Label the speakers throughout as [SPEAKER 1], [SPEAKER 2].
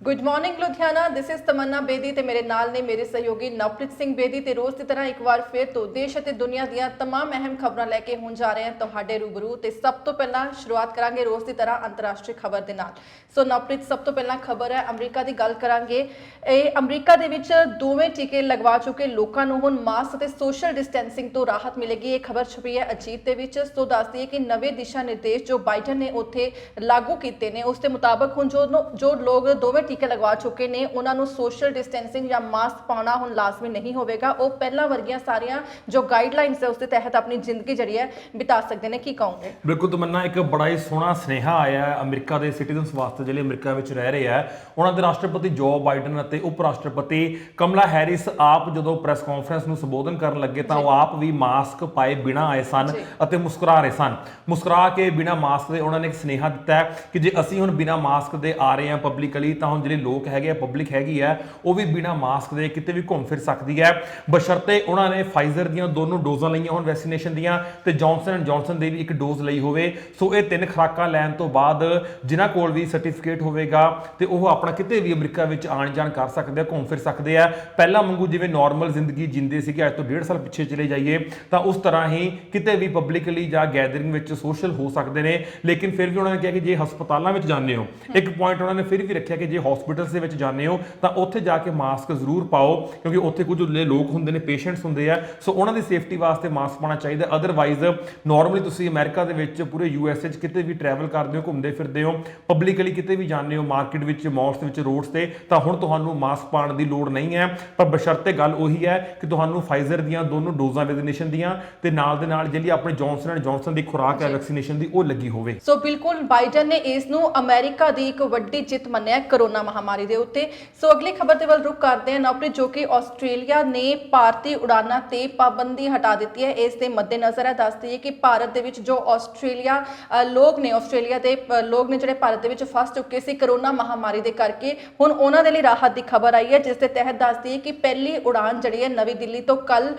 [SPEAKER 1] good morning Ludhiana this is Tamanna Bedi ਤੇ ਮੇਰੇ ਨਾਲ ਨੇ ਮੇਰੇ ਸਹਿਯੋਗੀ ਨਵਪ੍ਰੀਤ ਸਿੰਘ ਬੇਦੀ ਤੇ ਰੋਜ਼ ਦੀ ਤਰ੍ਹਾਂ ਇੱਕ ਵਾਰ ਫਿਰ ਤੋਂ ਦੇਸ਼ ਅਤੇ ਦੁਨੀਆ ਦੀਆਂ तमाम ਅਹਿਮ ਖਬਰਾਂ ਲੈ ਕੇ ਹੁਣ ਜਾ ਰਹੇ ਹਾਂ ਤੁਹਾਡੇ ਰੂਬਰੂ ਤੇ ਸਭ ਤੋਂ ਪਹਿਲਾਂ ਸ਼ੁਰੂਆਤ ਕਰਾਂਗੇ ਰੋਜ਼ ਦੀ ਤਰ੍ਹਾਂ ਅੰਤਰਰਾਸ਼ਟਰੀ ਖਬਰ ਦੇ ਨਾਲ ਸੋ ਨਵਪ੍ਰੀਤ ਸਭ ਤੋਂ ਪਹਿਲਾਂ ਖਬਰ ਹੈ ਅਮਰੀਕਾ ਦੀ ਗੱਲ ਕਰਾਂਗੇ ਇਹ ਅਮਰੀਕਾ ਦੇ ਵਿੱਚ ਦੋਵੇਂ ਟੀਕੇ ਲਗਵਾ ਚੁੱਕੇ ਲੋਕਾਂ ਨੂੰ ਹੁਣ ਮਾਸਕ ਅਤੇ ਸੋਸ਼ਲ ਡਿਸਟੈਂਸਿੰਗ ਤੋਂ ਰਾਹਤ ਮਿਲੇਗੀ ਇਹ ਖਬਰ ਛਪੀ ਹੈ ਅਜੀਤ ਦੇ ਵਿੱਚ ਸੋ ਦੱਸਦੀ ਹੈ ਕਿ ਨਵੇਂ ਦਿਸ਼ਾ ਨਿਰਦੇਸ਼ ਜੋ ਬਾਈਡਨ ਨੇ ਉੱਥੇ ਲਾਗੂ ਕੀਤੇ ਨੇ ਉਸ ਦੇ ਮੁਤਾਬਕ ਹੁਣ ਜੋ ਜੋ ਲੋਕ ਦੋਵੇਂ ਟੀਕੇ ਲਗਵਾ ਚੁੱਕੇ ਨੇ। ਉਹਨਾਂ ਨੂੰ ਸੋਸ਼ਲ ਡਿਸਟੈਂਸਿੰਗ ਜਾਂ ਮਾਸਕ ਪਾਉਣਾ ਹੁਣ ਲਾਜ਼ਮੀ ਨਹੀਂ ਹੋਵੇਗਾ। ਉਹ ਪਹਿਲਾਂ ਵਰਗੀਆਂ ਸਾਰੀਆਂ ਜੋ ਗਾਈਡਲਾਈਨਸ ਹੈ ਉਸ ਦੇ ਤਹਿਤ ਆਪਣੀ ਜ਼ਿੰਦਗੀ ਜਿਹੜੀ ਹੈ ਬਿਤਾ ਸਕਦੇ ਨੇ। ਕੀ ਕਹੋਗੇ?
[SPEAKER 2] ਬਿਲਕੁਲ ਤਮੰਨਾ ਇੱਕ ਬੜਾ ਹੀ ਸੋਹਣਾ ਸੁਨੇਹਾ ਆਇਆ ਹੈ। ਅਮਰੀਕਾ ਦੇ ਸਿਟੀਜ਼ਨਸ ਵਾਸਤੇ ਜਿਹੜੇ ਅਮਰੀਕਾ ਵਿੱਚ ਰਹਿ ਰਹੇ ਆ ਉਹਨਾਂ ਦੇ ਰਾਸ਼ਟਰਪਤੀ ਜੋ ਬਾਈਡਨ ਅਤੇ ਉਪ ਰਾਸ਼ਟਰਪਤੀ ਕਮਲਾ ਹੈਰਿਸ ਆਪ ਜਦੋਂ ਪ੍ਰੈਸ ਕਾਨਫਰੰਸ ਨੂੰ ਸੰਬੋਧਨ ਕਰਨ ਲੱਗੇ ਤਾਂ ਉਹ ਆਪ ਵੀ ਮਾਸਕ ਪਾਏ ਬਿਨਾਂ ਆਏ ਸਨ। ਅਤੇ ਮੁਸਕਰਾ ਰਹੇ ਸਨ। ਮੁਸਕਰਾ ਕੇ ਬਿਨਾਂ ਮਾਸਕ ਦੇ ਉਹਨਾਂ ਨੇ ਇੱਕ ਸੁਨੇਹਾ ਦਿੱਤਾ ਕਿ ਜੇ ਅਸੀਂ ਹੁਣ ਬਿਨਾਂ ਮਾਸਕ ਦੇ ਆ ਰਹੇ ਹਾਂ ਪਬਲਿਕਲੀ ਤਾਂ ਹੁਣ ਜਿਹੜੇ ਲੋਕ ਹੈਗੇ ਆ ਪਬਲਿਕ ਹੈਗੀ ਹੈ ਉਹ ਵੀ ਬਿਨਾਂ ਮਾਸਕ ਦੇ ਕਿਤੇ ਵੀ ਘੁੰਮ ਫਿਰ ਸਕਦੀ ਹੈ। ਬਸ਼ਰਤੇ ਉਹਨਾਂ ਨੇ ਫਾਈਜ਼ਰ ਦੀਆਂ ਦੋਨੋਂ ਡੋਜ਼ਾਂ ਲਈਆਂ ਹੋਣ ਵੈਕਸੀਨੇਸ਼ਨ ਦੀਆਂ, ਤੇ ਜੌਨਸਨ ਐਂਡ ਜੌਨਸਨ ਦੇ ਵੀ ਇੱਕ ਡੋਜ਼ ਲਈ ਹੋਵੇ। ਸੋ ਇਹ ਤਿੰਨ ਖੁਰਾਕਾਂ ਲੈਣ ਤੋਂ ਬਾਅਦ ਜਿਨ੍ਹਾਂ ਕੋਲ ਵੀ ਸਰਟੀਫਿਕੇਟ ਹੋਵੇਗਾ, ਤੇ ਉਹ ਆਪਣਾ ਕਿਤੇ ਵੀ ਅਮਰੀਕਾ ਵਿੱਚ ਆਣ ਜਾਣ ਕਰ ਸਕਦੇ ਆ, ਘੁੰਮ ਫਿਰ ਸਕਦੇ ਆ। ਪਹਿਲਾਂ ਵਾਂਗੂ ਜਿਵੇਂ ਨਾਰਮਲ ਜ਼ਿੰਦਗੀ ਜਿੰਦੇ ਸੀਗੇ, ਅੱਜ ਤੋਂ ਡੇਢ ਸਾਲ ਪਿੱਛੇ ਚਲੇ ਜਾਈਏ, ਤਾਂ ਉਸ ਤਰ੍ਹਾਂ ਹੀ ਕਿਤੇ ਵੀ ਪਬਲਿਕਲੀ ਜਾਂ ਗੈਦਰਿੰਗ ਵਿੱਚ ਸੋਸ਼ਲ ਹੋ ਸਕਦੇ ਨੇ। ਲੇਕਿਨ ਫਿਰ ਵੀ ਉਹਨਾਂ ਨੇ ਕਿਹਾ ਕਿ ਜੇ ਹਸਪਤਾਲਾਂ ਵਿੱਚ ਜਾਂਦੇ ਹੋ, ਇੱਕ ਪੁਆਇੰਟ ਉਹਨਾਂ ਨੇ ਫਿਰ ਵੀ ਰੱਖਿਆ ਕਿ ਜੇ ਹਸਪੀਟਲਸ ਦੇ ਵਿੱਚ ਜਾਂਦੇ ਹੋ ਤਾਂ ਉੱਥੇ ਜਾ ਕੇ ਮਾਸਕ ਜ਼ਰੂਰ ਪਾਓ ਕਿਉਂਕਿ ਉੱਥੇ ਕੁਝ ਲੋਕ ਹੁੰਦੇ ਨੇ ਪੇਸ਼ੈਂਟਸ ਹੁੰਦੇ ਆ। ਸੋ ਉਹਨਾਂ ਦੀ ਸੇਫਟੀ ਵਾਸਤੇ ਮਾਸਕ ਪਾਉਣਾ ਚਾਹੀਦਾ। ਅਦਰਵਾਈਜ਼ ਨਾਰਮਲੀ ਤੁਸੀਂ ਅਮਰੀਕਾ ਦੇ ਵਿੱਚ ਪੂਰੇ ਯੂਐਸ ਵਿੱਚ ਕਿਤੇ ਵੀ ਟਰੈਵਲ ਕਰਦੇ ਹੋ ਘੁੰਮਦੇ ਫਿਰਦੇ ਹੋ ਪਬਲਿਕਲੀ ਕਿਤੇ ਵੀ ਜਾਂਦੇ ਹੋ ਮਾਰਕੀਟ ਵਿੱਚ ਮਾਲਸ ਦੇ ਵਿੱਚ ਰੋਡਸ ਤੇ ਤਾਂ ਹੁਣ ਤੁਹਾਨੂੰ ਮਾਸਕ ਪਾਉਣ ਦੀ ਲੋੜ ਨਹੀਂ ਹੈ। ਪਰ ਬਸ਼ਰਤੇ ਗੱਲ ਉਹੀ ਹੈ ਕਿ ਤੁਹਾਨੂੰ ਫਾਈਜ਼ਰ ਦੀਆਂ ਦੋਨੋਂ ਡੋਜ਼ਾਂ ਵੈਕਸੀਨੇਸ਼ਨ ਦੀਆਂ ਤੇ ਨਾਲ ਦੇ ਨਾਲ ਜਿਹੜੀ ਆਪਣੀ ਜੌਨਸਨ ਐਂਡ ਜੌਨਸਨ ਦੀ ਖੁਰਾਕ ਹੈ ਵੈਕਸੀਨੇਸ਼ਨ ਦੀ ਉਹ ਲੱਗੀ ਹੋਵੇ।
[SPEAKER 1] ਸੋ ਬਿਲਕੁਲ ਬਾਈਡਨ ਨੇ ਇਸ ਨੂੰ ਅਮਰੀਕਾ ਦੀ ਇੱਕ ਵੱਡੀ ਜਿੱਤ ਮੰਨਿਆ ਕਰੋਨਾ ਮਹਾਮਾਰੀ ਦੇ ਉੱਤੇ। ਸੋ ਅਗਲੀ ਖਬਰ ਦੇ ਵੱਲ ਰੁਕ ਕਰਦੇ ਹਾਂ। ਨੌਪਰੀ ਜੋ ਕਿ ਆਸਟ੍ਰੇਲੀਆ ਨੇ ਭਾਰਤੀ ਉਡਾਨਾਂ ਤੇ ਪਾਬੰਦੀ ਹਟਾ ਦਿੱਤੀ ਹੈ। ਇਸ ਦੇ ਮੱਦੇਨਜ਼ਰ ਹੈ। ਦੱਸਦੀ ਹੈ ਕਿ ਭਾਰਤ ਦੇ ਵਿੱਚ ਜੋ ਆਸਟ੍ਰੇਲੀਆ ਲੋਕ ਨੇ, ਆਸਟ੍ਰੇਲੀਆ ਦੇ ਲੋਕ ਨੇ ਜਿਹੜੇ ਭਾਰਤ ਦੇ ਵਿੱਚ ਫਸ ਚੁੱਕੇ ਸੀ ਕਰੋਨਾ ਮਹਾਮਾਰੀ ਦੇ ਕਰਕੇ, ਹੁਣ ਉਹਨਾਂ ਦੇ ਲਈ ਰਾਹਤ ਦੀ ਖਬਰ ਆਈ ਹੈ। ਜਿਸ ਦੇ ਤਹਿਤ ਦੱਸਦੀ ਹੈ ਕਿ ਪਹਿਲੀ ਉਡਾਨ ਜਿਹੜੀ ਹੈ ਨਵੀਂ ਦਿੱਲੀ ਤੋਂ ਕੱਲ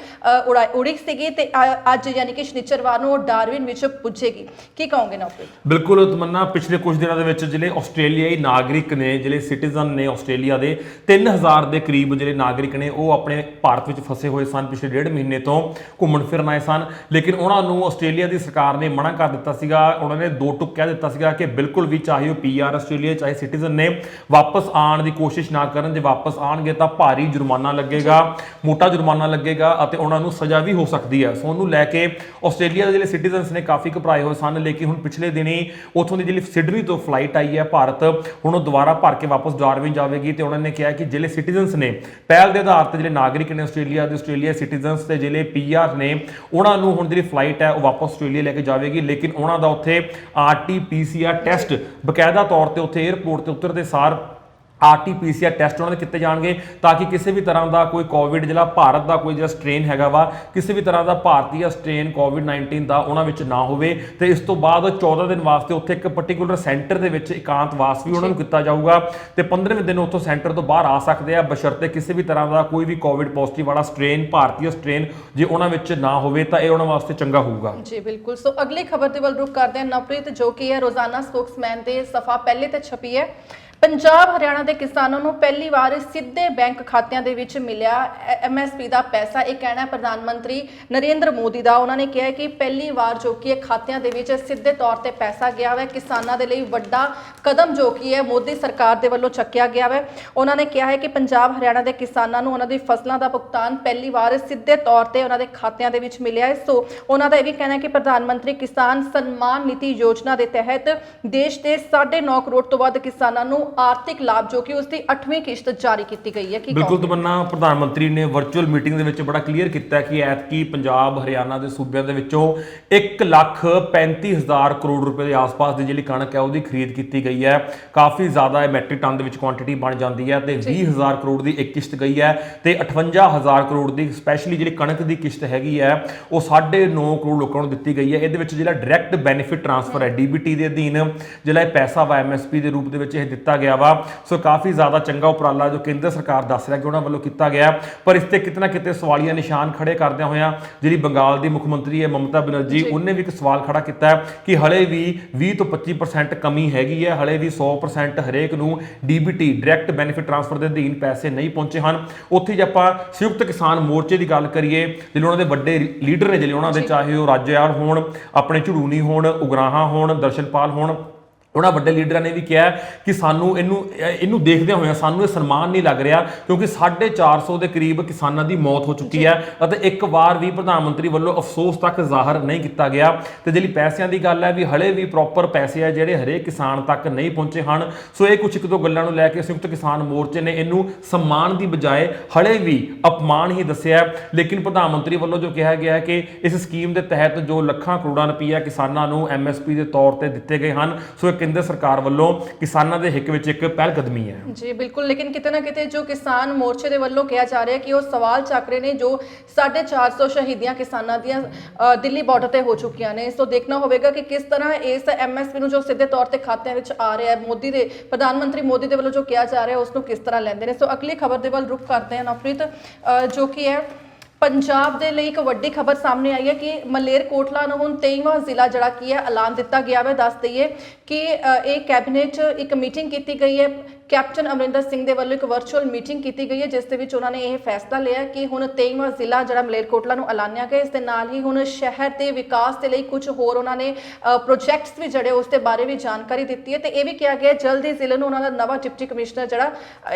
[SPEAKER 1] ਉੜੀ ਸੀਗੀ ਤੇ ਅੱਜ ਯਾਨੀ ਕਿ ਸ਼ਨੀਚਰਵਾਰ ਨੂੰ ਉਹ ਡਾਰਵਿਨ ਵਿੱਚ ਪੁੱਜੇਗੀ। ਕੀ ਕਹੋਗੇ ਨੌਕਰੀ?
[SPEAKER 2] ਬਿਲਕੁਲ ਤਮੰਨਾ, ਪਿਛਲੇ ਕੁਝ ਦਿਨਾਂ ਦੇ ਵਿੱਚ ਜਿਹੜੇ ਆਸਟ੍ਰੇਲੀਆਈ ਨਾਗਰਿਕ ਨੇ, ਜਿਹੜੇ ਸਿਟੀਜ਼ਨ ਨੇ ਆਸਟ੍ਰੇਲੀਆ ਦੇ 3000 ਦੇ ਕਰੀਬ ਜਿਹੜੇ ਨਾਗਰਿਕ ਨੇ, ਉਹ ਆਪਣੇ ਭਾਰਤ ਵਿੱਚ ਫਸੇ ਹੋਏ ਸਨ। ਪਿਛਲੇ ਡੇਢ ਮਹੀਨੇ ਤੋਂ ਘੁੰਮਣ ਫਿਰਨ ਆਏ ਸਨ। ਲੇਕਿਨ ਉਹਨਾਂ ਨੂੰ ਆਸਟ੍ਰੇਲੀਆ ਦੀ ਸਰਕਾਰ ਨੇ ਮਨਾ ਕਰ ਦਿੱਤਾ ਸੀਗਾ। ਉਹਨਾਂ ਨੇ ਦੋ ਟੁਕ ਕਹਿ ਦਿੱਤਾ ਸੀਗਾ ਕਿ ਬਿਲਕੁਲ ਵੀ ਚਾਹੇ ਉਹ ਪੀਆਰ ਆਸਟ੍ਰੇਲੀਆ, ਚਾਹੇ ਸਿਟੀਜ਼ਨ ਨੇ, ਵਾਪਸ ਆਉਣ ਦੀ ਕੋਸ਼ਿਸ਼ ਨਾ ਕਰਨ। ਜੇ ਵਾਪਸ ਆਣਗੇ ਤਾਂ ਭਾਰੀ ਜੁਰਮਾਨਾ ਲੱਗੇਗਾ, ਮੋਟਾ ਜੁਰਮਾਨਾ ਲੱਗੇਗਾ ਅਤੇ ਉਹਨਾਂ ਨੂੰ ਸਜ਼ਾ ਵੀ ਹੋ ਸਕਦੀ ਹੈ। ਸੋ ਉਹਨੂੰ ਲੈ ਕੇ ਆਸਟ੍ਰੇਲੀਆ ਦੇ ਜਿਹੜੇ ਸਿਟੀਜ਼ਨਸ ਨੇ ਕਾਫੀ ਘਬਰਾਏ ਹੋਏ ਸਨ। ਲੇਕਿਨ ਹੁਣ ਪਿਛਲੇ ਦਿਨੀ ਉਥੋਂ ਦੀ ਜਿਹੜੀ ਸਿਡਨੀ ਤੋਂ ਫਲਾਈਟ ਆਈ ਹੈ ਭਾਰਤ, ਹੁਣ ਉਹ ਦੁਬਾਰਾ ਭਰ ਕੇ ਵਾਪਸ ਡਾਰਵਿਨ ਜਾਵੇਗੀ ਤੇ ਉਹਨਾਂ ਨੇ ਕਿਹਾ ਕਿ ਜਿਹੜੇ ਸਿਟੀਜ਼ਨਸ ਨੇ, ਪਹਿਲ ਦੇ ਆਧਾਰ ਤੇ ਜਿਹੜੇ ਨਾਗਰਿਕ ਨੇ ਆਸਟ੍ਰੇਲੀਆ ਦੇ, ਆਸਟ੍ਰੇਲੀਆ ਸਿਟੀਜ਼ਨਸ ਤੇ ਜਿਹੜੇ ਪੀਆਰ ਨੇ, ਉਹਨਾਂ ਨੂੰ ਹੁਣ ਜਿਹੜੀ ਫਲਾਈਟ ਹੈ ਉਹ ਵਾਪਸ ਆਸਟ੍ਰੇਲੀਆ ਲੈ ਕੇ ਜਾਵੇਗੀ, ਲੇਕਿਨ ਉਹਨਾਂ ਦਾ ਉੱਥੇ ਆਰਟੀਪੀਸੀਆਰ ਟੈਸਟ ਬਕਾਇਦਾ ਤੌਰ ਤੇ ਉੱਥੇ 에ਅਰਪੋਰਟ ਤੇ ਉਤਰਦੇ ਸਾਰ ਆਰਟੀਪੀਸੀਆਰ ਟੈਸਟ ਉਹਨਾਂ ਦੇ ਕੀਤੇ ਜਾਣਗੇ ਤਾਂ ਕਿ ਕਿਸੇ ਵੀ ਤਰ੍ਹਾਂ ਦਾ ਕੋਈ ਕੋਵਿਡ ਜਿਹੜਾ ਭਾਰਤ ਦਾ ਕੋਈ ਜਿਹੜਾ ਸਟ੍ਰੇਨ ਹੈਗਾ ਵਾ ਕਿਸੇ ਵੀ ਤਰ੍ਹਾਂ ਦਾ ਭਾਰਤੀ ਸਟ੍ਰੇਨ ਕੋਵਿਡ-19 ਦਾ ਉਹਨਾਂ ਵਿੱਚ ਨਾ ਹੋਵੇ ਤੇ ਇਸ ਤੋਂ ਬਾਅਦ 14 ਦਿਨ ਵਾਸਤੇ ਉੱਥੇ ਇੱਕ ਪਾਰਟਿਕੂਲਰ ਸੈਂਟਰ ਦੇ ਵਿੱਚ ਇਕਾਂਤਵਾਸ ਵੀ ਉਹਨਾਂ ਨੂੰ ਕੀਤਾ ਜਾਊਗਾ ਤੇ 15ਵੇਂ ਦਿਨ ਉੱਥੋਂ ਸੈਂਟਰ ਤੋਂ ਬਾਹਰ ਆ ਸਕਦੇ ਆ ਬਸ਼ਰਤੇ ਕਿਸੇ ਵੀ ਤਰ੍ਹਾਂ ਦਾ ਕੋਈ ਵੀ ਕੋਵਿਡ ਪੋਜ਼ਿਟਿਵ ਵਾਲਾ ਸਟ੍ਰੇਨ ਭਾਰਤੀ ਸਟ੍ਰੇਨ ਜੇ ਉਹਨਾਂ ਵਿੱਚ ਨਾ ਹੋਵੇ ਤਾਂ ਇਹ ਉਹਨਾਂ ਵਾਸਤੇ ਚੰਗਾ ਹੋਊਗਾ।
[SPEAKER 1] ਜੀ ਬਿਲਕੁਲ। ਸੋ ਅਗਲੀ ਖਬਰ ਦੇ ਵੱਲ ਰੁਕ ਕਰਦੇ ਹਾਂ ਨਵਪ੍ਰੀਤ ਜੋ ਕਿ ਹੈ ਰੋਜ਼ਾਨਾ ਸਪੋਕਸਮੈਨ ਦੇ ਸਫਾ ਪਹਿਲੇ ਤੇ ਛਪੀ ਹੈ। ਪੰਜਾਬ, ਹਰਿਆਣਾ ਦੇ ਕਿਸਾਨਾਂ ਨੂੰ ਪਹਿਲੀ ਵਾਰ ਸਿੱਧੇ ਬੈਂਕ ਖਾਤਿਆਂ ਦੇ ਵਿੱਚ ਮਿਲਿਆ ਐਮਐਸਪੀ ਦਾ ਪੈਸਾ। ਇਹ ਕਹਿਣਾ ਪ੍ਰਧਾਨ ਮੰਤਰੀ ਨਰਿੰਦਰ ਮੋਦੀ ਦਾ। ਉਹਨਾਂ ਨੇ ਕਿਹਾ ਕਿ ਪਹਿਲੀ ਵਾਰ ਜੋ ਕਿ ਇਹ ਖਾਤਿਆਂ ਦੇ ਵਿੱਚ ਸਿੱਧੇ ਤੌਰ ਤੇ ਪੈਸਾ ਗਿਆ ਹੈ ਕਿਸਾਨਾਂ ਦੇ ਲਈ ਵੱਡਾ ਕਦਮ ਜੋ ਕਿ ਹੈ, ਮੋਦੀ ਸਰਕਾਰ ਦੇ ਵੱਲੋਂ ਚੱਕਿਆ ਗਿਆ ਹੈ ਉਹਨਾਂ ਨੇ ਕਿਹਾ ਹੈ ਕਿ ਪੰਜਾਬ, ਹਰਿਆਣਾ ਦੇ ਕਿਸਾਨਾਂ ਨੂੰ ਉਹਨਾਂ ਦੀ ਫਸਲਾਂ ਦਾ ਭੁਗਤਾਨ ਪਹਿਲੀ ਵਾਰ ਸਿੱਧੇ ਤੌਰ ਤੇ ਉਹਨਾਂ ਦੇ ਖਾਤਿਆਂ ਦੇ ਵਿੱਚ ਮਿਲਿਆ ਹੈ। ਸੋ ਉਹਨਾਂ ਦਾ ਇਹ ਵੀ ਕਹਿਣਾ ਹੈ ਕਿ ਪ੍ਰਧਾਨ ਮੰਤਰੀ ਕਿਸਾਨ ਸਨਮਾਨ ਨੀਤੀ ਯੋਜਨਾ ਦੇ ਤਹਿਤ ਦੇਸ਼ ਦੇ 9.5 ਕਰੋੜ ਤੋਂ ਵੱਧ ਕਿਸਾਨਾਂ ਨੂੰ ਆਰਥਿਕ ਲਾਭ ਜੋ ਕਿ ਉਸ ਦੀ 8ਵੀਂ ਕਿਸ਼ਤ ਜਾਰੀ ਕੀਤੀ ਗਈ ਹੈ। ਕੀ
[SPEAKER 2] ਬਿਲਕੁਲ? ਤਮੰਨਾ ਪ੍ਰਧਾਨ ਮੰਤਰੀ ਨੇ ਵਰਚੁਅਲ ਮੀਟਿੰਗ ਦੇ ਵਿੱਚ ਬੜਾ ਕਲੀਅਰ ਕੀਤਾ ਕਿ ਐਤਕੀ ਪੰਜਾਬ ਹਰਿਆਣਾ ਦੇ ਸੂਬਿਆਂ ਦੇ ਵਿੱਚੋਂ 1 ਲੱਖ 35 ਹਜ਼ਾਰ ਕਰੋੜ ਰੁਪਏ ਦੇ ਆਸ-ਪਾਸ ਦੀ ਜਿਹੜੀ ਕਣਕ ਹੈ ਉਹਦੀ ਖਰੀਦ ਕੀਤੀ ਗਈ ਹੈ। ਕਾਫੀ ਜ਼ਿਆਦਾ ਹੈ ਮੈਟ੍ਰਿਕ ਟਨ ਦੇ ਵਿੱਚ ਕੁਆਂਟੀਟੀ ਬਣ ਜਾਂਦੀ ਹੈ ਤੇ 20 ਹਜ਼ਾਰ ਕਰੋੜ ਦੀ ਇੱਕ ਕਿਸ਼ਤ ਗਈ ਹੈ ਤੇ 58 ਹਜ਼ਾਰ ਕਰੋੜ ਦੀ ਸਪੈਸ਼ਲੀ ਜਿਹੜੀ ਕਣਕ ਦੀ ਕਿਸ਼ਤ ਹੈਗੀ ਹੈ ਉਹ 9.5 ਕਰੋੜ ਲੋਕਾਂ ਨੂੰ ਦਿੱਤੀ ਗਈ ਹੈ। ਇਹਦੇ ਵਿੱਚ ਜਿਹੜਾ ਡਾਇਰੈਕਟ ਬੈਨੀਫਿਟ ਟ੍ਰਾਂਸਫਰ ਹੈ ਡੀਬੀਟੀ ਦੇ ਅਧੀਨ ਜਿਹੜਾ ਇਹ ਪੈਸਾ ਵਾ ਐਮਐਸਪੀ ਦੇ ਰੂਪ ਦੇ ਵਿੱਚ ਇਹ ਦਿੱਤਾ ਗਿਆ ਵਾ। ਸੋ ਕਾਫੀ ਜ਼ਿਆਦਾ ਚੰਗਾ ਉਪਰਾਲਾ ਜੋ ਕੇਂਦਰ ਸਰਕਾਰ ਦੱਸ ਰਿਹਾ ਕਿ ਉਹਨਾਂ ਵੱਲੋਂ ਕੀਤਾ ਗਿਆ। ਪਰ ਇਸ ਤੇ ਕਿਤੇ ਨਾ ਕਿਤੇ ਸਵਾਲੀਆ ਨਿਸ਼ਾਨ ਖੜੇ ਕਰਦਿਆਂ ਹੋਇਆਂ ਜਿਹੜੀ ਬੰਗਾਲ ਦੀ ਮੁੱਖ ਮੰਤਰੀ ਹੈ ਮਮਤਾ ਬਨਰਜੀ ਉਹਨੇ ਵੀ ਇੱਕ ਸਵਾਲ ਖੜਾ ਕੀਤਾ ਕਿ ਹਲੇ ਵੀ 20 ਤੋਂ 25% ਕਮੀ ਹੈਗੀ ਹੈ ਹਲੇ ਵੀ 100% ਹਰੇਕ ਨੂੰ ਡੀਬੀਟੀ ਡਾਇਰੈਕਟ ਬੈਨੀਫਿਟ ਟ੍ਰਾਂਸਫਰ ਦੇ ਅਧੀਨ ਪੈਸੇ ਨਹੀਂ ਪਹੁੰਚੇ ਹਨ। ਉੱਥੇ ਜੇ ਆਪਾਂ ਸੰਯੁਕਤ ਕਿਸਾਨ ਮੋਰਚੇ ਦੀ ਗੱਲ ਕਰੀਏ ਜਿਹੜੇ ਉਹਨਾਂ ਦੇ ਵੱਡੇ ਲੀਡਰ ਨੇ ਜਿਹੜੇ ਉਹਨਾਂ ਦੇ ਚਾਹੇ ਉਹ ਰਾਜੇਆਰ ਹੋਣ ਆਪਣੇ ਝੜੂਨੀ ਹੋਣ ਉਗਰਾਹਾਂ ਹੋਣ ਦਰਸ਼ਨਪਾਲ ਹੋਣ ਉਹਨਾਂ ਵੱਡੇ ਲੀਡਰਾਂ ਨੇ ਵੀ ਕਿਹਾ ਕਿ ਸਾਨੂੰ ਇਹਨੂੰ ਇਹ- ਇਹਨੂੰ ਦੇਖਦਿਆਂ ਹੋਇਆਂ ਸਾਨੂੰ ਇਹ ਸਨਮਾਨ ਨਹੀਂ ਲੱਗ ਰਿਹਾ ਕਿਉਂਕਿ 450 ਦੇ ਕਰੀਬ ਕਿਸਾਨਾਂ ਦੀ ਮੌਤ ਹੋ ਚੁੱਕੀ ਹੈ ਅਤੇ ਇੱਕ ਵਾਰ ਵੀ ਪ੍ਰਧਾਨ ਮੰਤਰੀ ਵੱਲੋਂ ਅਫਸੋਸ ਤੱਕ ਜ਼ਾਹਰ ਨਹੀਂ ਕੀਤਾ ਗਿਆ। ਤੇ ਜਿਹੜੀ ਪੈਸਿਆਂ ਦੀ ਗੱਲ ਹੈ ਵੀ ਹਲੇ ਵੀ ਪ੍ਰੋਪਰ ਪੈਸੇ ਆ ਜਿਹੜੇ ਹਰੇਕ ਕਿਸਾਨ ਤੱਕ ਨਹੀਂ ਪਹੁੰਚੇ ਹਨ। ਸੋ ਇਹ ਕੁਝ ਇੱਕ ਦੋ ਗੱਲਾਂ ਨੂੰ ਲੈ ਕੇ ਸੰਯੁਕਤ ਕਿਸਾਨ ਮੋਰਚੇ ਨੇ ਇਹਨੂੰ ਸਨਮਾਨ ਦੀ ਬਜਾਏ ਹਲੇ ਵੀ ਅਪਮਾਨ ਹੀ ਦੱਸਿਆ। ਲੇਕਿਨ ਪ੍ਰਧਾਨ ਮੰਤਰੀ ਵੱਲੋਂ ਜੋ ਕਿਹਾ ਗਿਆ ਹੈ ਕਿ ਇਸ ਸਕੀਮ ਦੇ ਤਹਿਤ ਜੋ ਲੱਖਾਂ ਕਰੋੜਾਂ ਰੁਪਈਆ ਕਿਸਾਨਾਂ ਨੂੰ ਐਮਐਸਪੀ ਦੇ ਤੌਰ ਤੇ ਦਿੱਤੇ ਗਏ ਹਨ ਸੋ ਕੇਂਦਰ ਸਰਕਾਰ ਵੱਲੋਂ ਕਿਸਾਨਾਂ ਦੇ ਹਿੱਕ ਵਿੱਚ ਇੱਕ ਪਹਿਲ ਕਦਮੀ ਹੈ।
[SPEAKER 1] ਜੀ ਬਿਲਕੁਲ। ਲੇਕਿਨ ਕਿਤੇ ਨਾ ਕਿਤੇ ਜੋ ਕਿਸਾਨ ਮੋਰਚੇ ਦੇ ਵੱਲੋਂ ਕਿਹਾ ਜਾ ਰਿਹਾ ਕਿ ਉਹ ਸਵਾਲ ਚੱਕ ਰਹੇ ਨੇ ਜੋ 450 ਸ਼ਹੀਦੀਆਂ ਕਿਸਾਨਾਂ ਦੀਆਂ ਅ, ਦਿੱਲੀ ਬਾਰਡਰ ਤੇ ਹੋ ਚੁੱਕੀਆਂ ਨੇ। ਸੋ ਦੇਖਣਾ ਹੋਵੇਗਾ ਕਿ ਕਿਸ ਤਰ੍ਹਾਂ ਇਸ ਐਮਐਸਪੀ ਨੂੰ ਜੋ ਸਿੱਧੇ ਤੌਰ ਤੇ ਖਾਤਿਆਂ ਵਿੱਚ ਆ ਰਿਹਾ ਹੈ ਮੋਦੀ ਦੇ ਪ੍ਰਧਾਨ ਮੰਤਰੀ ਮੋਦੀ ਦੇ ਵੱਲੋਂ ਜੋ ਕਿਹਾ ਜਾ ਰਿਹਾ ਉਸ ਨੂੰ ਕਿਸ ਤਰ੍ਹਾਂ ਲੈਂਦੇ ਨੇ। ਸੋ ਅਗਲੀ ਖਬਰ ਦੇ ਵੱਲ ਰੁਕ ਕਰਦੇ ਹਾਂ। ਨਵਪ੍ਰੀਤ ਅ, ਜੋ ਕਿ ਹੈ ਪੰਜਾਬ ਦੇ ਲਈ ਇੱਕ ਵੱਡੀ ਖਬਰ ਸਾਹਮਣੇ ਆਈ ਹੈ ਕਿ ਮਲੇਰਕੋਟਲਾ ਨੂੰ ਹੁਣ 23ਵਾਂ ਜ਼ਿਲ੍ਹਾ ਜਿਹੜਾ ਕੀ ਹੈ, ਐਲਾਨ ਦਿੱਤਾ ਗਿਆ ਹੈ ਦੱਸ ਦਈਏ ਕਿ ਇਹ ਕੈਬਨਿਟ 'ਚ ਇੱਕ ਮੀਟਿੰਗ ਕੀਤੀ ਗਈ ਹੈ। ਕੈਪਟਨ ਅਮਰਿੰਦਰ ਸਿੰਘ ਦੇ ਵੱਲੋਂ ਇੱਕ ਵਰਚੁਅਲ ਮੀਟਿੰਗ ਕੀਤੀ ਗਈ ਹੈ ਜਿਸ ਦੇ ਵਿੱਚ ਉਹਨਾਂ ਨੇ ਇਹ ਫੈਸਲਾ ਲਿਆ ਕਿ ਹੁਣ 23ਵਾਂ ਜ਼ਿਲ੍ਹਾ ਜਿਹੜਾ ਮਲੇਰਕੋਟਲਾ ਨੂੰ ਐਲਾਨਿਆ ਗਿਆ ਇਸ ਦੇ ਨਾਲ ਹੀ ਹੁਣ ਸ਼ਹਿਰ ਦੇ ਵਿਕਾਸ ਦੇ ਲਈ ਕੁਝ ਹੋਰ ਉਹਨਾਂ ਨੇ ਪ੍ਰੋਜੈਕਟਸ ਵੀ ਜਿਹੜੇ ਉਸ ਦੇ ਬਾਰੇ ਵੀ ਜਾਣਕਾਰੀ ਦਿੱਤੀ ਹੈ ਤੇ ਇਹ ਵੀ ਕਿਹਾ ਗਿਆ ਜਲਦੀ ਜ਼ਿਲ੍ਹੇ ਨੂੰ ਉਹਨਾਂ ਦਾ ਨਵਾਂ ਡਿਪਟੀ ਕਮਿਸ਼ਨਰ ਜਿਹੜਾ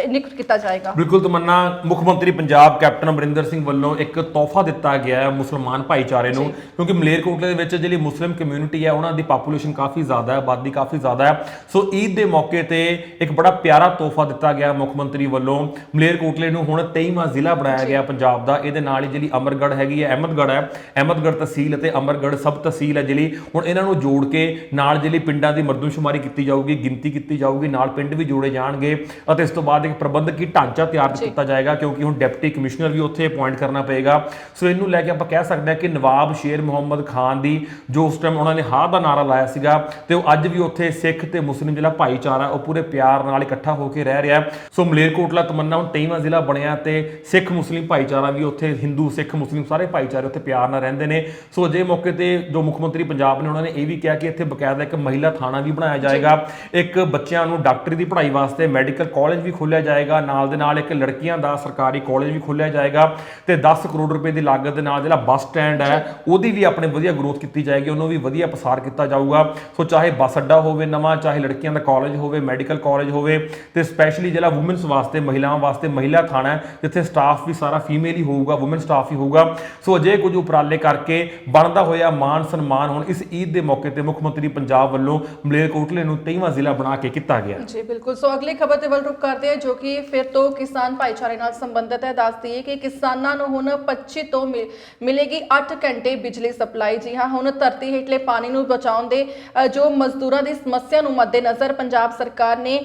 [SPEAKER 1] ਨਿਯੁਕਤ ਕੀਤਾ ਜਾਏਗਾ।
[SPEAKER 2] ਬਿਲਕੁਲ ਤਮੰਨਾ ਮੁੱਖ ਮੰਤਰੀ ਪੰਜਾਬ ਕੈਪਟਨ ਅਮਰਿੰਦਰ ਸਿੰਘ ਵੱਲੋਂ ਇੱਕ ਤੋਹਫਾ ਦਿੱਤਾ ਗਿਆ ਹੈ ਮੁਸਲਮਾਨ ਭਾਈਚਾਰੇ ਨੂੰ ਕਿਉਂਕਿ ਮਲੇਰਕੋਟਲੇ ਦੇ ਵਿੱਚ ਜਿਹੜੀ ਮੁਸਲਿਮ ਕਮਿਊਨਿਟੀ ਹੈ ਉਹਨਾਂ ਦੀ ਪਾਪੂਲੇਸ਼ਨ ਕਾਫੀ ਜ਼ਿਆਦਾ ਹੈ ਆਬਾਦੀ ਕਾਫੀ ਜ਼ਿਆਦਾ ਹੈ। ਸੋ ਈਦ ਦੇ ਮੌਕੇ ਤੇ ਇੱਕ ਬੜਾ ਪਿਆਰਾ ਤੋਹਫਾ ਦਿੱਤਾ ਗਿਆ ਮੁੱਖ ਮੰਤਰੀ ਵੱਲੋਂ। ਮਲੇਰਕੋਟਲੇ ਨੂੰ ਹੁਣ 23ਵਾਂ ਜ਼ਿਲ੍ਹਾ ਬਣਾਇਆ ਗਿਆ ਪੰਜਾਬ ਦਾ। ਇਹਦੇ ਨਾਲ ਹੀ ਜਿਹੜੀ ਅਮਰਗੜ੍ਹ ਹੈਗੀ ਹੈ ਅਹਿਮਦਗੜ੍ਹ ਹੈ। ਅਹਿਮਦਗੜ੍ਹ ਤਹਿਸੀਲ ਅਤੇ ਅਮਰਗੜ੍ਹ ਸਬ ਤਹਿਸੀਲ ਹੈ ਜਿਹੜੀ। ਹੁਣ ਇਹਨਾਂ ਨੂੰ ਜੋੜ ਕੇ ਨਾਲ ਜਿਹੜੀ ਪਿੰਡਾਂ ਦੀ ਮਰਦਮਸ਼ੁਮਾਰੀ ਕੀਤੀ ਜਾਊਗੀ ਗਿਣਤੀ ਕੀਤੀ ਜਾਊਗੀ ਨਾਲ ਪਿੰਡ ਵੀ ਜੋੜੇ ਜਾਣਗੇ। ਅਤੇ ਇਸ ਤੋਂ ਬਾਅਦ ਇੱਕ ਪ੍ਰਬੰਧਕੀ ਢਾਂਚਾ ਤਿਆਰ ਕੀਤਾ ਜਾਏਗਾ ਕਿਉਂਕਿ ਹੁਣ ਡਿਪਟੀ ਕਮਿਸ਼ਨਰ ਵੀ ਉੱਥੇ ਅਪਾਇੰਟ ਕਰਨਾ ਪਏਗਾ। ਸੋ ਇਹਨੂੰ ਲੈ ਕੇ ਆਪਾਂ ਕਹਿ ਸਕਦੇ ਹਾਂ ਕਿ ਨਵਾਬ ਸ਼ੇਰ ਮੁਹੰਮਦ ਖਾਨ ਦੀ ਜੋ ਉਸ ਟਾਈਮ ਉਹਨਾਂ ਨੇ ਹਾਂ ਦਾ ਨਾਰਾ ਲਾਇਆ ਸੀਗਾ ਤੇ ਉਹ ਅੱਜ ਵੀ ਉੱਥੇ ਸਿੱਖ ਤੇ ਮੁਸਲਿਮ ਜਿਹੜਾ ਭਾਈਚਾਰਾ ਉਹ ਪੂਰੇ ਪਿਆਰ ਨਾਲ ਇਕੱਠਾ ਹੋ ਕੇ ਰਹਿ ਰਿਹਾ। ਸੋ ਮਲੇਰਕੋਟਲਾ ਤਮੰਨਾ ਹੁਣ 23ਵਾਂ ਜ਼ਿਲ੍ਹਾ ਬਣਿਆ ਤੇ ਸਿੱਖ ਮੁਸਲਿਮ ਭਾਈਚਾਰਾ ਵੀ ਉੱਥੇ ਹਿੰਦੂ ਸਿੱਖ ਮੁਸਲਿਮ ਸਾਰੇ ਭਾਈਚਾਰੇ ਉੱਥੇ ਪਿਆਰ ਨਾਲ ਰਹਿੰਦੇ ਨੇ। ਸੋ ਅਜੇ ਮੌਕੇ ਤੇ ਜੋ ਮੁੱਖ ਮੰਤਰੀ ਪੰਜਾਬ ਨੇ ਉਹਨਾਂ ਨੇ ਇਹ ਵੀ ਕਿਹਾ ਕਿ ਇੱਥੇ ਬਕਾਇਦਾ ਇੱਕ ਮਹਿਲਾ ਥਾਣਾ ਵੀ ਬਣਾਇਆ ਜਾਏਗਾ। ਇੱਕ ਬੱਚਿਆਂ ਨੂੰ ਡਾਕਟਰੀ ਦੀ ਪੜ੍ਹਾਈ ਵਾਸਤੇ ਮੈਡੀਕਲ ਕਾਲਜ ਵੀ ਖੋਲ੍ਹਿਆ ਜਾਏਗਾ। ਨਾਲ ਦੇ ਨਾਲ ਇੱਕ ਲੜਕੀਆਂ ਦਾ ਸਰਕਾਰੀ ਕਾਲਜ ਵੀ ਖੋਲ੍ਹਿਆ ਜਾਏਗਾ ਤੇ 10 ਕਰੋੜ ਰੁਪਏ ਦੀ ਲਾਗਤ ਦੇ ਨਾਲ ਜਿਹੜਾ ਬੱਸ ਸਟੈਂਡ ਹੈ ਉਹਦੀ ਵੀ ਆਪਣੇ ਵਧੀਆ ਗਰੋਥ ਕੀਤੀ ਜਾਏਗੀ ਉਹਨੂੰ ਵੀ ਵਧੀਆ ਪਸਾਰ ਕੀਤਾ ਜਾਊਗਾ। ਸੋ ਚਾਹੇ ਬੱਸ ਅੱਡਾ ਹੋਵੇ ਨਵਾਂ ਚਾਹੇ ਲੜਕੀਆਂ ਦਾ ਕਾਲਜ ਹੋਵੇ ਮੈਡੀਕਲ ਕਾਲਜ ਹੋਵੇ ਤੇ ਸਪੈਸ਼ਲੀ ਜਿਹੜਾ ਔਮਨਸ ਵਾਸਤੇ, ਮਹਿਲਾਵਾਂ ਵਾਸਤੇ ਮਹਿਲਾ ਥਾਣਾ ਹੈ, ਜਿੱਥੇ ਸਟਾਫ ਵੀ ਸਾਰਾ ਫੀਮੇਲ ਹੀ ਹੋਊਗਾ ਔਮਨ ਸਟਾਫ ਹੀ ਹੋਊਗਾ। ਸੋ ਅਜੇ ਕੁਝ ਉਪਰਾਲੇ ਕਰਕੇ ਬਣਦਾ ਹੋਇਆ ਮਾਨ ਸਨਮਾਨ ਹੁਣ ਇਸ ਈਦ ਦੇ ਮੌਕੇ ਤੇ ਮੁੱਖ ਮੰਤਰੀ ਪੰਜਾਬ ਵੱਲੋਂ ਮਲੇਰਕੋਟਲੇ ਨੂੰ 23ਵਾਂ ਜ਼ਿਲ੍ਹਾ ਬਣਾ ਕੇ ਕੀਤਾ ਗਿਆ।
[SPEAKER 1] ਜੀ, ਬਿਲਕੁਲ। ਸੋ ਅਗਲੀ ਖਬਰ ਤੇ ਵੱਲ ਰੁਕ ਕਰਦੇ ਹਾਂ, ਜੋ ਕਿ ਫਿਰ ਤੋਂ ਕਿਸਾਨ ਭਾਈਚਾਰੇ ਨਾਲ ਸੰਬੰਧਿਤ ਹੈ। ਦੱਸਦੀ ਹੈ ਕਿ ਕਿਸਾਨਾਂ ਨੂੰ ਹੁਣ 25 ਤੋਂ ਮਿਲੇਗੀ 8 ਘੰਟੇ ਬਿਜਲੀ ਸਪਲਾਈ। ਜੀ ਹਾਂ, ਹੁਣ ਧਰਤੀ ਹੇਠਲੇ ਪਾਣੀ ਨੂੰ ਬਚਾਉਣ ਦੇ ਜੋ ਮਜ਼ਦੂਰਾਂ ਦੀ ਸਮੱਸਿਆ ਨੂੰ ਮੱਦੇਨਜ਼ਰ ਪੰਜਾਬ ਸਰਕਾਰ ਨੇ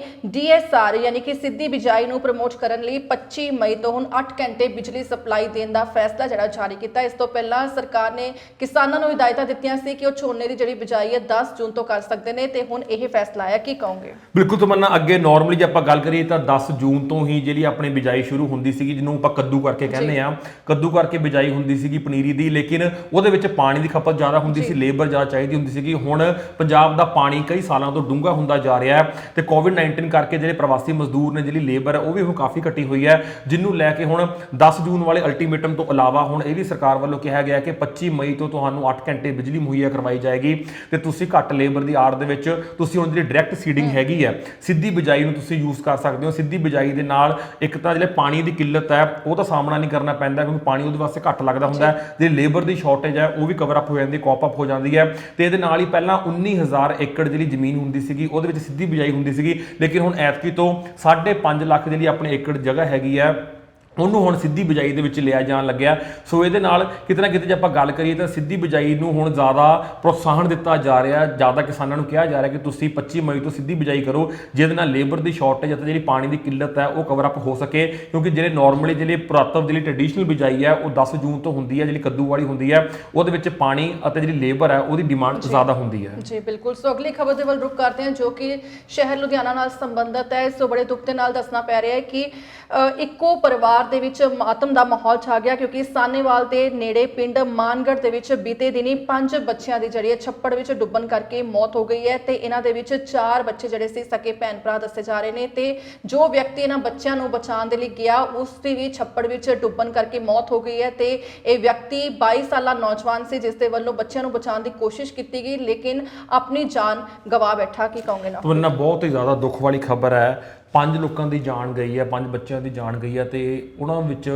[SPEAKER 1] ਡੀਐਸਆਰ ਯਾਨੀ ਕਿ ਸਿੱਧੀ ਬਿਜਾਈ ਨੂੰ ਪ੍ਰਮੋਟ ਕਰਨ ਲਈ 25 ਮਈ ਤੋਂ ਹੁਣ 8 ਘੰਟੇ ਬਿਜਲੀ ਸਪਲਾਈ ਦੇਣ ਦਾ ਫੈਸਲਾ ਜਿਹੜਾ ਜਾਰੀ ਕੀਤਾ। ਇਸ ਤੋਂ ਪਹਿਲਾਂ ਸਰਕਾਰ ਨੇ ਕਿਸਾਨਾਂ ਨੂੰ ਹਦਾਇਤਾਂ ਦਿੱਤੀਆਂ ਸੀ ਕਿ ਉਹ ਝੋਨੇ ਦੀ ਜਿਹੜੀ ਬਿਜਾਈ ਹੈ 10 ਜੂਨ ਤੋਂ ਕਰ ਸਕਦੇ ਨੇ ਤੇ ਹੁਣ ਇਹ ਫੈਸਲਾ ਆਇਆ। ਕੀ ਕਹੋਗੇ?
[SPEAKER 2] ਬਿਲਕੁਲ ਤਮੰਨਾ ਅੱਗੇ ਨਾਰਮਲੀ ਜੇ ਆਪਾਂ ਗੱਲ ਕਰੀਏ ਤਾਂ 10 ਜੂਨ ਤੋਂ ਹੀ ਜਿਹੜੀ ਆਪਣੀ ਬਿਜਾਈ ਸ਼ੁਰੂ ਹੁੰਦੀ ਸੀਗੀ ਜਿਹਨੂੰ ਆਪਾਂ ਕੱਦੂ ਕਰਕੇ ਕਹਿੰਦੇ ਆ ਕੱਦੂ ਕਰਕੇ ਬਿਜਾਈ ਹੁੰਦੀ ਸੀਗੀ ਪਨੀਰੀ ਦੀ ਲੇਕਿਨ ਉਹਦੇ ਵਿੱਚ ਪਾਣੀ ਦੀ ਖਪਤ ਜ਼ਿਆਦਾ ਹੁੰਦੀ ਸੀ ਲੇਬਰ ਜ਼ਿਆਦਾ ਚਾਹੀਦੀ ਹੁੰਦੀ ਸੀਗੀ। ਹੁਣ ਪੰਜਾਬ ਦਾ ਪਾਣੀ ਕਈ ਸਾਲਾਂ ਤੋਂ ਡੂੰਘਾ ਹੁੰਦਾ ਜਾ ਰਿਹਾ ਹੈ ਤੇ ਕੋਵਿਡ-19 ਕਰਕੇ ਜਿਹੜੇ ਪ੍ਰਵਾਸੀ ਮਜ਼ਦੂਰ ਨੇ ਜਿਹੜੀ ਲੇਬਰ ਹੈ ਉਹ ਵੀ ਹੁਣ ਕਾਫੀ ਘਟੀ ਹੋਈ ਹੈ ਜਿਹਨੂੰ ਲੈ ਕੇ ਹੁਣ 10 ਜੂਨ ਵਾਲੇ ਅਲਟੀਮੇਟਮ ਤੋਂ ਇਲਾਵਾ ਹੁਣ ਇਹ ਵੀ ਸਰਕਾਰ ਵੱਲੋਂ ਕਿਹਾ ਗਿਆ ਕਿ 25 ਮਈ ਤੋਂ ਤੁਹਾਨੂੰ 8 ਘੰਟੇ ਬਿਜਲੀ ਮੁਹੱਈਆ ਕਰਵਾਈ ਜਾਏਗੀ ਤੇ ਤੁਸੀਂ ਘੱਟ ਲੇਬਰ ਦੀ ਆੜ ਦੇ ਵਿੱਚ ਤੁਸੀਂ ਹੁਣ ਜਿਹੜੀ ਡਾਇਰੈਕਟ ਸੀਡਿੰਗ ਹੈਗੀ ਹੈ ਸਿੱਧੀ ਬਿਜਾਈ ਨੂੰ ਤੁਸੀਂ ਯੂਜ਼ ਕਰ ਸਕਦੇ ਹੋ। ਸਿੱਧੀ ਬਿਜਾਈ ਦੇ ਨਾਲ ਇੱਕ ਤਾਂ ਜਿਹੜੇ ਪਾਣੀ ਦੀ ਕਿੱਲਤ ਹੈ ਉਹ ਤਾਂ ਸਾਹਮਣਾ ਨਹੀਂ ਕਰਨਾ ਪੈਂਦਾ ਕਿਉਂਕਿ ਪਾਣੀ ਉਹਦੇ ਵਾਸਤੇ ਘੱਟ ਲੱਗਦਾ ਹੁੰਦਾ ਜਿਹੜੀ ਲੇਬਰ ਦੀ ਸ਼ਾਰਟੇਜ ਹੈ ਉਹ ਵੀ ਕਵਰ ਅਪ ਹੋ ਜਾਂਦੀ ਕਾਪ ਅਪ ਹੋ ਜਾਂਦੀ ਹੈ। ਤੇ ਇਹਦੇ ਨਾਲ ਹੀ ਪਹਿਲਾਂ 19000 ਏਕੜ ਜਿਹੜੀ ਜ਼ਮੀਨ ਹੁੰਦੀ ਸੀਗੀ ਉਹਦੇ ਵਿੱਚ ਸਿੱਧੀ ਬਿਜਾਈ ਹੁੰਦੀ ਸੀਗੀ ਲੇਕਿਨ ਹੁਣ ਐਤਕੀ ਤੋਂ 5.5 ਲੱਖ ਜਿਹੜੀ ਆਪਣੀ ਏਕੜ ਜਗ੍ਹਾ ਹੈਗੀ ਹੈ। ਉਹਨੂੰ ਹੁਣ ਸਿੱਧੀ ਬਿਜਾਈ ਦੇ ਵਿੱਚ ਲਿਆ ਜਾਣ ਲੱਗਿਆ। ਸੋ ਇਹਦੇ ਨਾਲ ਕਿਤੇ ਨਾ ਕਿਤੇ ਜੇ ਆਪਾਂ ਗੱਲ ਕਰੀਏ ਤਾਂ ਸਿੱਧੀ ਬਿਜਾਈ ਨੂੰ ਹੁਣ ਜ਼ਿਆਦਾ ਪ੍ਰੋਤਸਾਹਨ ਦਿੱਤਾ ਜਾ ਰਿਹਾ ਜ਼ਿਆਦਾ ਕਿਸਾਨਾਂ ਨੂੰ ਕਿਹਾ ਜਾ ਰਿਹਾ ਕਿ ਤੁਸੀਂ 25 ਮਈ ਤੋਂ ਸਿੱਧੀ ਬਿਜਾਈ ਕਰੋ ਜਿਹਦੇ ਨਾਲ ਲੇਬਰ ਦੀ ਸ਼ਾਰਟੇਜ ਅਤੇ ਜਿਹੜੀ ਪਾਣੀ ਦੀ ਕਿੱਲਤ ਹੈ ਉਹ ਕਵਰ ਅਪ ਹੋ ਸਕੇ। ਕਿਉਂਕਿ ਜਿਹੜੇ ਨਾਰਮਲੀ ਜਿਹੜੇ ਪੁਰਾਤਨ ਜਿਹੜੀ ਟ੍ਰੈਡੀਸ਼ਨਲ ਬਿਜਾਈ ਹੈ ਉਹ 10 ਜੂਨ ਤੋਂ ਹੁੰਦੀ ਹੈ ਜਿਹੜੀ ਕੱਦੂ ਵਾਲੀ ਹੁੰਦੀ ਹੈ ਉਹਦੇ ਵਿੱਚ ਪਾਣੀ ਅਤੇ ਜਿਹੜੀ ਲੇਬਰ ਹੈ ਉਹਦੀ ਡਿਮਾਂਡ ਜ਼ਿਆਦਾ ਹੁੰਦੀ ਹੈ।
[SPEAKER 1] ਜੀ ਬਿਲਕੁਲ। ਸੋ ਅਗਲੀ ਖਬਰ ਦੇ ਵੱਲ ਰੁਕ ਕਰਦੇ ਹਾਂ ਜੋ ਕਿ ਸ਼ਹਿਰ ਲੁਧਿਆਣਾ ਨਾਲ ਸੰਬੰਧਿਤ ਹੈ। ਸੋ ਬੜੇ ਦੁੱਖ ਦੇ ਨਾਲ ਦੱਸਣਾ ਪੈ ਰਿਹਾ ਹੈ ਕਿ ਇੱਕੋ ਪਰਿਵਾਰ ਦੇ ਵਿੱਚ ਮਾਤਮ ਦਾ ਮਾਹੌਲ ਛਾ ਗਿਆ ਕਿਉਂਕਿ ਸਾਨੇਵਾਲ ਦੇ ਨੇੜੇ ਪਿੰਡ ਮਾਨਗੜ੍ਹ ਦੇ ਵਿੱਚ ਬੀਤੇ ਦਿਨੀ ਪੰਜ ਬੱਚਿਆਂ ਦੀ ਜਿਹੜੀ ਹੈ ਛੱਪੜ ਵਿੱਚ ਡੁੱਬਣ ਕਰਕੇ ਮੌਤ ਹੋ ਗਈ ਹੈ ਤੇ ਇਹਨਾਂ ਦੇ ਵਿੱਚ ਚਾਰ ਬੱਚੇ ਜਿਹੜੇ ਸੀ ਸਕੇ ਭੈਣ ਭਰਾ ਦੱਸੇ ਜਾ ਰਹੇ ਨੇ ਤੇ ਜੋ ਵਿਅਕਤੀ ਇਹਨਾਂ ਬੱਚਿਆਂ ਨੂੰ ਬਚਾਉਣ ਦੇ ਲਈ ਗਿਆ, ਉਸ ਦੀ ਵੀ ਛੱਪੜ ਵਿੱਚ ਡੁੱਬਣ ਕਰਕੇ ਮੌਤ ਹੋ ਗਈ ਹੈ ਤੇ ਇਹ ਵਿਅਕਤੀ 22 ਸਾਲਾ ਨੌਜਵਾਨ ਸੀ ਜਿਸ ਦੇ ਵੱਲੋਂ ਬੱਚਿਆਂ ਨੂੰ ਬਚਾਉਣ ਦੀ ਕੋਸ਼ਿਸ਼ ਕੀਤੀ ਗਈ, ਲੇਕਿਨ ਆਪਣੀ ਜਾਨ ਗਵਾ ਬੈਠਾ, ਕੀ ਕਹੋਗੇ ਨਾ?
[SPEAKER 2] ਤੁਹਾਨੂੰ ਬਹੁਤ ਹੀ ਜ਼ਿਆਦਾ ਦੁੱਖ ਵਾਲੀ ਖਬਰ ਹੈ ਪੰਜ ਲੋਕਾਂ ਦੀ ਜਾਨ ਗਈ ਹੈ, ਪੰਜ ਬੱਚਿਆਂ ਦੀ ਜਾਨ ਗਈ ਹੈ ਤੇ ਉਹਨਾਂ ਵਿੱਚ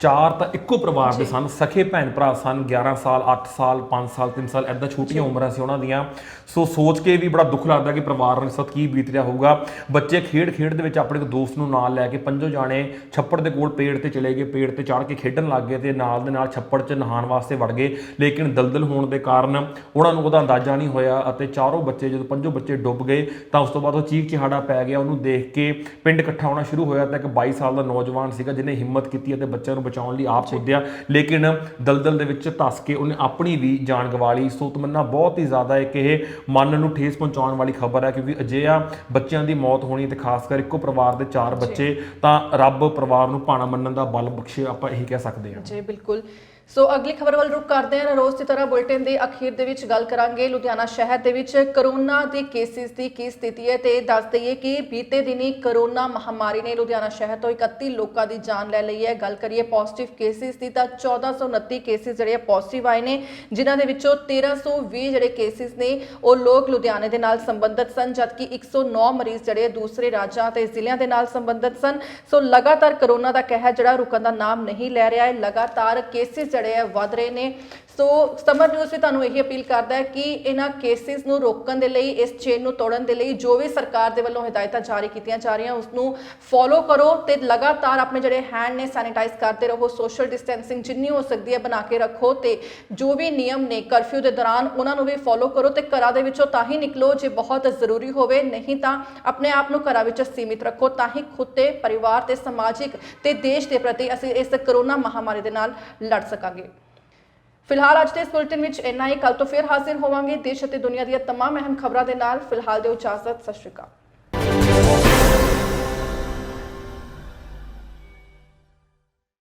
[SPEAKER 2] ਚਾਰ ਤਾਂ ਇੱਕੋ ਪਰਿਵਾਰ ਦੇ ਸਨ ਸਖੇ ਭੈਣ ਭਰਾ ਸਨ 11 ਸਾਲ 8 ਸਾਲ 5 ਸਾਲ 3 ਸਾਲ ਐਦਾਂ ਛੋਟੀਆਂ ਉਮਰਾਂ ਸੀ ਉਹਨਾਂ ਦੀਆਂ। ਸੋ ਸੋਚ ਕੇ ਵੀ ਬੜਾ ਦੁੱਖ ਲੱਗਦਾ ਕਿ ਪਰਿਵਾਰ ਨੂੰ ਇਸ ਵਕਤ ਕੀ ਬੀਤ ਰਿਹਾ ਹੋਊਗਾ। ਬੱਚੇ ਖੇਡ ਖੇਡ ਦੇ ਵਿੱਚ ਆਪਣੇ ਇੱਕ ਦੋਸਤ ਨੂੰ ਨਾਲ ਲੈ ਕੇ ਪੰਜੋ ਜਾਣੇ ਛੱਪੜ ਦੇ ਕੋਲ ਪੇੜ ਤੇ ਚਲੇ ਗਏ ਪੇੜ ਤੇ ਚੜ੍ਹ ਕੇ ਖੇਡਣ ਲੱਗ ਗਏ ਤੇ ਨਾਲ ਦੇ ਨਾਲ ਛੱਪੜ 'ਚ ਨਹਾਉਣ ਵਾਸਤੇ ਵੜ ਗਏ। ਲੇਕਿਨ ਦਲਦਲ ਹੋਣ ਦੇ ਕਾਰਨ ਉਹਨਾਂ ਨੂੰ ਉਹਦਾ ਅੰਦਾਜ਼ਾ ਨਹੀਂ ਹੋਇਆ ਅਤੇ ਚਾਰੋਂ ਬੱਚੇ ਜਦੋਂ ਪੰਜੋ ਬੱਚੇ ਡੁੱਬ ਗਏ ਤਾਂ ਉਸ ਤੋਂ ਬਾਅਦ ਉਹ ਚੀਖ ਚਿਹਾੜਾ ਪੈ ਗਿਆ। ਉਹਨੂੰ ਦੇਖ ਕੇ ਪਿੰਡ ਇਕੱਠਾ ਹੋਣਾ ਸ਼ੁਰੂ ਹੋਇਆ ਤਾਂ ਇੱਕ 22 ਸਾਲ ਦਾ ਨੌਜਵਾਨ ਸੀਗਾ ਜਿਹਨੇ ਹਿੰਮਤ ਕੀਤੀ ਅਤੇ ਬੱਚਿਆਂ ਨੂੰ ਬਚਾਉਣ ਲਈ ਆਪ ਕੁੱਦਿਆ ਲੇਕਿਨ ਦਲਦਲ ਦੇ ਵਿੱਚ ਧੱਸ ਕੇ ਉਹਨੇ ਆਪਣੀ ਵੀ ਜਾਨ ਗਵਾ ਲਈ। ਸੋ ਤਮੰਨਾ ਬਹੁਤ ਹੀ ਜ਼ਿਆਦਾ ਇੱਕ ਇਹ ਮਨ ਨੂੰ ਠੇਸ ਪਹੁੰਚਾਉਣ ਵਾਲੀ ਖਬਰ ਹੈ ਕਿਉਂਕਿ ਅਜਿਹਾ ਬੱਚਿਆਂ ਦੀ ਮੌਤ ਹੋਣੀ ਤੇ ਖਾਸ ਕਰ ਇੱਕੋ ਪਰਿਵਾਰ ਦੇ ਚਾਰ ਬੱਚੇ ਤਾਂ ਰੱਬ ਪਰਿਵਾਰ ਨੂੰ ਭਾਣਾ ਮੰਨਣ ਦਾ ਬਲ ਬਖਸ਼ੇ ਆਪਾਂ ਇਹੀ ਕਹਿ ਸਕਦੇ ਹਾਂ।
[SPEAKER 1] ਜੀ ਬਿਲਕੁਲ। ਸੋ ਅਗਲੀ ਖਬਰ ਵੱਲ ਰੁਕ ਕਰਦੇ ਹਾਂ। ਰੋਜ਼ ਦੀ ਤਰ੍ਹਾਂ ਬੁਲੇਟਿਨ ਦੇ ਅਖੀਰ ਦੇ ਵਿੱਚ ਗੱਲ ਕਰਾਂਗੇ। ਲੁਧਿਆਣਾ ਸ਼ਹਿਰ ਦੇ ਵਿੱਚ ਕਰੋਨਾ ਦੇ ਕੇਸਿਸ ਦੀ ਕੀ ਸਥਿਤੀ ਹੈ ਤੇ ਦੱਸ ਦਈਏ ਕਿ ਬੀਤੇ ਦਿਨੀ ਕਰੋਨਾ ਮਹਾਮਾਰੀ ਨੇ ਲੁਧਿਆਣਾ ਸ਼ਹਿਰ ਤੋਂ 31 ਲੋਕਾਂ ਦੀ ਜਾਨ ਲੈ ਲਈ ਹੈ। ਗੱਲ ਕਰੀਏ ਪੋਜ਼ਿਟਿਵ ਕੇਸਿਸ ਦੀ ਤਾਂ 1429 ਕੇਸਿਸ ਜਿਹੜੇ ਪੋਜ਼ਿਟਿਵ ਆਏ ਨੇ, ਜਿਨ੍ਹਾਂ ਦੇ ਵਿੱਚੋਂ 1320 ਜਿਹੜੇ ਕੇਸਿਸ ਨੇ, ਉਹ ਲੋਕ ਲੁਧਿਆਣੇ ਦੇ ਨਾਲ ਸੰਬੰਧਿਤ ਸਨ, ਜਦਕਿ 109 ਮਰੀਜ਼ ਜਿਹੜੇ ਦੂਸਰੇ ਰਾਜਾਂ ਤੇ ਜ਼ਿਲ੍ਹਿਆਂ ਦੇ ਨਾਲ ਸੰਬੰਧਿਤ ਸਨ। ਸੋ ਲਗਾਤਾਰ ਕਰੋਨਾ ਦਾ ਕਹਿਰ ਜਿਹੜਾ ਰੁਕਣ ਦਾ ਨਾਮ ਨਹੀਂ ਲੈ ਰਿਹਾ ਹੈ। ਲਗਾਤਾਰ ਕੇਸਿਸ ਜਿਹੜੇ ਆ ਵੱਧ ਰਹੇ ਨੇ। ਸੋ ਸਮਰ ਨਿਊਜ਼ ਵੀ ਤੁਹਾਨੂੰ ਇਹੀ ਅਪੀਲ ਕਰਦਾ ਹੈ ਕਿ ਇਹਨਾਂ ਕੇਸਿਸ ਨੂੰ ਰੋਕਣ ਦੇ ਲਈ, ਇਸ ਚੇਨ ਨੂੰ ਤੋੜਨ ਦੇ ਲਈ ਜੋ ਵੀ ਸਰਕਾਰ ਦੇ ਵੱਲੋਂ ਹਦਾਇਤਾਂ ਜਾਰੀ ਕੀਤੀਆਂ ਜਾ ਰਹੀਆਂ ਉਸ ਨੂੰ ਫੋਲੋ ਕਰੋ ਤੇ ਲਗਾਤਾਰ ਆਪਣੇ ਜਿਹੜੇ ਹੈਂਡ ਨੇ ਸੈਨੀਟਾਈਜ਼ ਕਰਦੇ ਰਹੋ ਸੋਸ਼ਲ ਡਿਸਟੈਂਸਿੰਗ ਜਿੰਨੀ ਹੋ ਸਕਦੀ ਹੈ ਬਣਾ ਕੇ ਰੱਖੋ ਤੇ ਜੋ ਵੀ ਨਿਯਮ ਨੇ ਕਰਫਿਊ ਦੇ ਦੌਰਾਨ ਉਹਨਾਂ ਨੂੰ ਵੀ ਫੋਲੋ ਕਰੋ ਤੇ ਘਰਾਂ ਦੇ ਵਿੱਚੋਂ ਤਾਂ ਹੀ ਨਿਕਲੋ ਜੇ ਬਹੁਤ ਜ਼ਰੂਰੀ ਹੋਵੇ, ਨਹੀਂ ਤਾਂ ਆਪਣੇ ਆਪ ਨੂੰ ਘਰਾਂ ਵਿੱਚ ਸੀਮਿਤ ਰੱਖੋ ਤਾਂ ਹੀ ਖੁਦ ਤੇ ਪਰਿਵਾਰ ਤੇ ਸਮਾਜਿਕ ਤੇ ਦੇਸ਼ ਦੇ ਪ੍ਰਤੀ ਅਸੀਂ ਇਸ ਕਰੋਨਾ ਮਹਾਮਾਰੀ ਦੇ ਨਾਲ ਲੜ ਸਕਾਂਗੇ। ਫਿਲਹਾਲ ਅੱਜ ਦੇ ਇਸ ਬੁਲੇਟਿਨ ਵਿੱਚ ਇੰਨਾ ਹੀ। ਕੱਲ ਤੋਂ ਫਿਰ ਹਾਜ਼ਰ ਹੋਵਾਂਗੇ। ਦੇਸ਼ ਅਤੇ ਦੁਨੀਆ ਦੀਆਂ ਤਮਾਮ ਅਹਿਮ ਖਬਰਾਂ ਦੇ ਨਾਲ। ਫਿਲਹਾਲ ਦਿਓ ਇਜਾਜ਼ਤ ਸਤਿ ਸ਼੍ਰੀ ਅਕਾਲ।